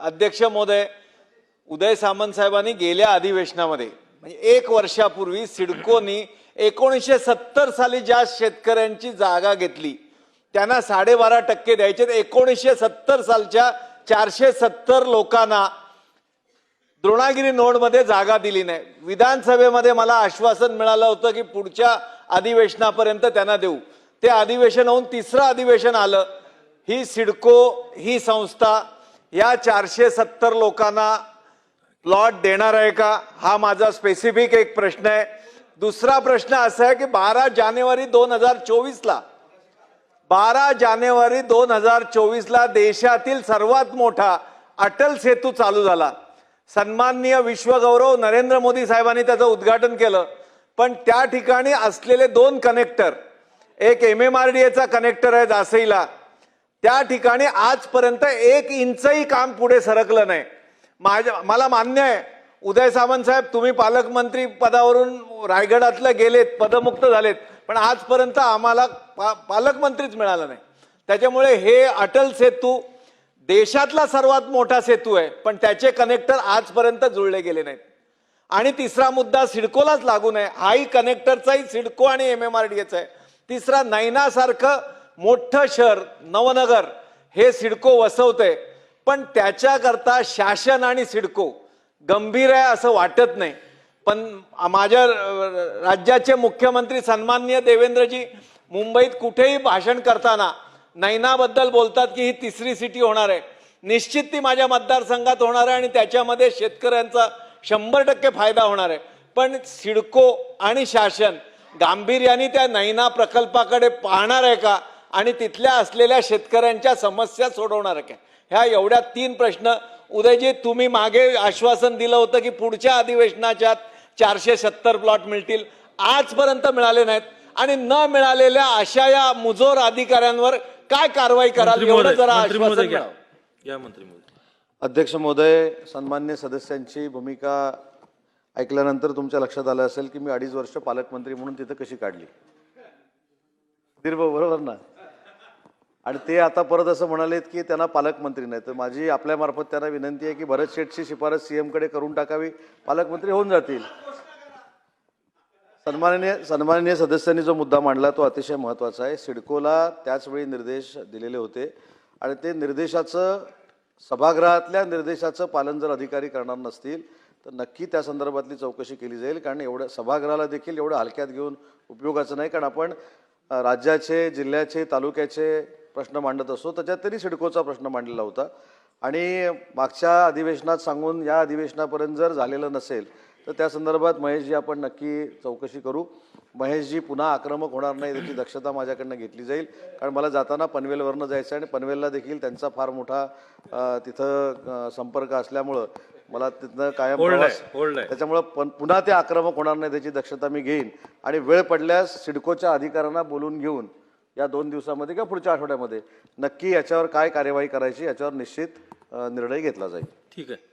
अध्यक्ष महोदय उदय सामंत साहेबांनी गेल्या अधिवेशनामध्ये म्हणजे एक वर्षापूर्वी सिडकोनी एकोणीसशे सत्तर साली ज्या शेतकऱ्यांची जागा घेतली त्यांना साडेबारा टक्के द्यायचे एकोणीसशे सत्तर सालच्या चारशे सत्तर लोकांना द्रोणागिरी नोडमध्ये जागा दिली नाही. विधानसभेमध्ये मला आश्वासन मिळालं होतं की पुढच्या अधिवेशनापर्यंत त्यांना देऊ. ते अधिवेशन होऊन तिसरं अधिवेशन आलं. ही सिडको ही संस्था या चारशे सत्तर लोकांना प्लॉट देणार आहे का? हा माझा स्पेसिफिक एक प्रश्न आहे. दुसरा प्रश्न असा आहे की बारा जानेवारी दोन हजार चोवीसला बारा जानेवारी दोन हजार चोवीसला देशातील सर्वात मोठा अटल सेतू चालू झाला. सन्माननीय विश्वगौरव नरेंद्र मोदी साहेबांनी त्याचं उद्घाटन केलं. पण त्या ठिकाणी असलेले दोन कनेक्टर एक एम एम आर डी एचा कनेक्टर आहे जासईला त्या ठिकाणी आजपर्यंत एक इंचही काम पुढे सरकलं नाही. माझ्या मला मान्य आहे उदय सामंत साहेब तुम्ही पालकमंत्री पदावरून रायगडातलं गेलेत पदमुक्त झालेत पण आजपर्यंत आम्हाला पा पालकमंत्रीच मिळाला नाही. त्याच्यामुळे हे अटल सेतू देशातला सर्वात मोठा सेतू आहे पण त्याचे कनेक्टर आजपर्यंत जुळले गेले नाहीत. आणि तिसरा मुद्दा सिडकोलाच लागू नये हाही कनेक्टरचाही सिडको आणि एम एम आर डी आहे. तिसरा नैनासारखं मोठं शहर नवनगर हे सिडको वसवतंय पण त्याच्याकरता शासन आणि सिडको गंभीर आहे असं वाटत नाही. पण माझ्या राज्याचे मुख्यमंत्री सन्माननीय देवेंद्रजी मुंबईत कुठेही भाषण करताना नैनाबद्दल बोलतात की ही तिसरी सिटी होणार आहे. निश्चित ती माझ्या मतदारसंघात होणार आहे आणि त्याच्यामध्ये शेतकऱ्यांचा शंभर टक्के फायदा होणार आहे. पण सिडको आणि शासन गांभीर्याने त्या नैना प्रकल्पाकडे पाहणार आहे का? आणि तिथल्या असलेल्या शेतकऱ्यांच्या समस्या सोडवणार आहे का ह्या एवढ्या तीन प्रश्न. उदयजी तुम्ही मागे आश्वासन दिलं होतं की पुढच्या अधिवेशनाच्या चारशे सत्तर प्लॉट मिळतील. आजपर्यंत मिळाले नाहीत. आणि न मिळालेल्या अशा या मुजोर अधिकाऱ्यांवर काय कारवाई कराल? एवढं जरा आश्वासन. या मंत्री महोदय. अध्यक्ष महोदय सन्मान्य सदस्यांची भूमिका ऐकल्यानंतर तुमच्या लक्षात आलं असेल की मी अडीच वर्ष पालकमंत्री म्हणून तिथं कशी काढली? दीर्घ बरोबर ना? आणि ते आता परत असं म्हणालेत की त्यांना पालकमंत्री नाही तर माझी आपल्यामार्फत त्यांना विनंती आहे की भरत शेठची शिफारस सी एमकडे करून टाकावी. पालकमंत्री होऊन जातील. सन्माननीय सन्माननीय सदस्यांनी जो मुद्दा मांडला तो अतिशय महत्त्वाचा आहे. सिडकोला त्याचवेळी निर्देश दिलेले होते. आणि ते निर्देशाचं सभागृहातल्या निर्देशाचं पालन जर अधिकारी करणार नसतील तर नक्की त्या संदर्भातली चौकशी केली जाईल. कारण एवढं सभागृहाला देखील एवढं हलक्यात घेऊन उपयोगाचं नाही. कारण आपण राज्याचे जिल्ह्याचे तालुक्याचे प्रश्न मांडत असतो. त्याच्यात तरी सिडकोचा प्रश्न मांडलेला होता. आणि मागच्या अधिवेशनात सांगून या अधिवेशनापर्यंत जर झालेलं नसेल तर त्या संदर्भात महेशजी आपण नक्की चौकशी करू. महेशजी पुन्हा आक्रमक होणार नाही त्याची दक्षता माझ्याकडनं घेतली जाईल. कारण मला जाताना पनवेलवरनं जायचं आहे आणि पनवेलला देखील त्यांचा फार मोठा तिथं संपर्क असल्यामुळं मला तिथनं कायम. त्याच्यामुळं पण पुन्हा ते आक्रमक होणार नाही त्याची दक्षता मी घेईन. आणि वेळ पडल्यास सिडकोच्या अधिकाऱ्यांना बोलून घेऊन या दोन दिवसामध्ये किंवा पुढच्या आठवड्यामध्ये. नक्की याच्यावर काय कार्यवाही करायची याच्यावर निश्चित निर्णय घेतला जाईल. ठीक आहे.